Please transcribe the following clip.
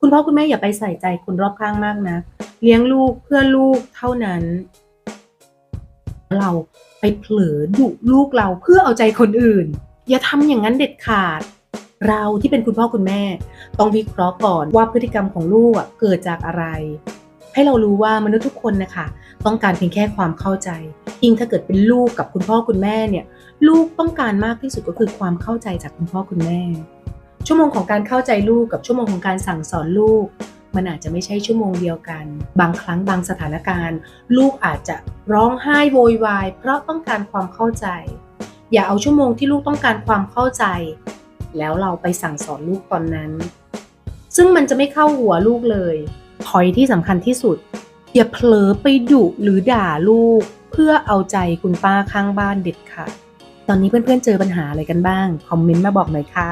คุณพ่อคุณแม่อย่าไปใส่ใจคนรอบข้างมากนะ เลี้ยงลูกเพื่อลูกเท่านั้น เราไปเผลอดุลูกเราเพื่อเอาใจคนอื่น อย่าทำอย่างนั้นเด็ดขาด เราที่เป็นคุณพ่อคุณแม่ ต้องวิเคราะห์ก่อนว่าพฤติกรรมของลูกเกิดจากอะไร ให้เรารู้ว่ามนุษย์ทุกคนนะคะต้องการเพียงแค่ความเข้าใจยิ่งถ้าเกิดเป็นลูกกับคุณพ่อคุณแม่เนี่ย ลูกต้องการมากที่สุดก็คือความเข้าใจจากคุณพ่อคุณแม่ ชั่วโมงของการเข้าใจลูกกับชั่วโมงของการสั่งสอนลูก มันอาจจะไม่ใช่ชั่วโมงเดียวกัน บางครั้งบางสถานการณ์ ลูกอาจจะร้องไห้โวยวาย เพราะต้องการความเข้าใจ อย่าเอาชั่วโมงที่ลูกต้องการความเข้าใจ แล้วเราไปสั่งสอนลูกตอนนั้น ซึ่งมันจะไม่เข้าหัวลูกเลยพอยที่สำคัญที่สุด อย่าเผลอไปดุหรือด่าลูก เพื่อเอาใจคุณป้าข้างบ้านเด็ดขาดตอนนี้เพื่อนๆเจอปัญหาอะไรกันบ้าง คอมเมนต์มาบอกหน่อยค่ะ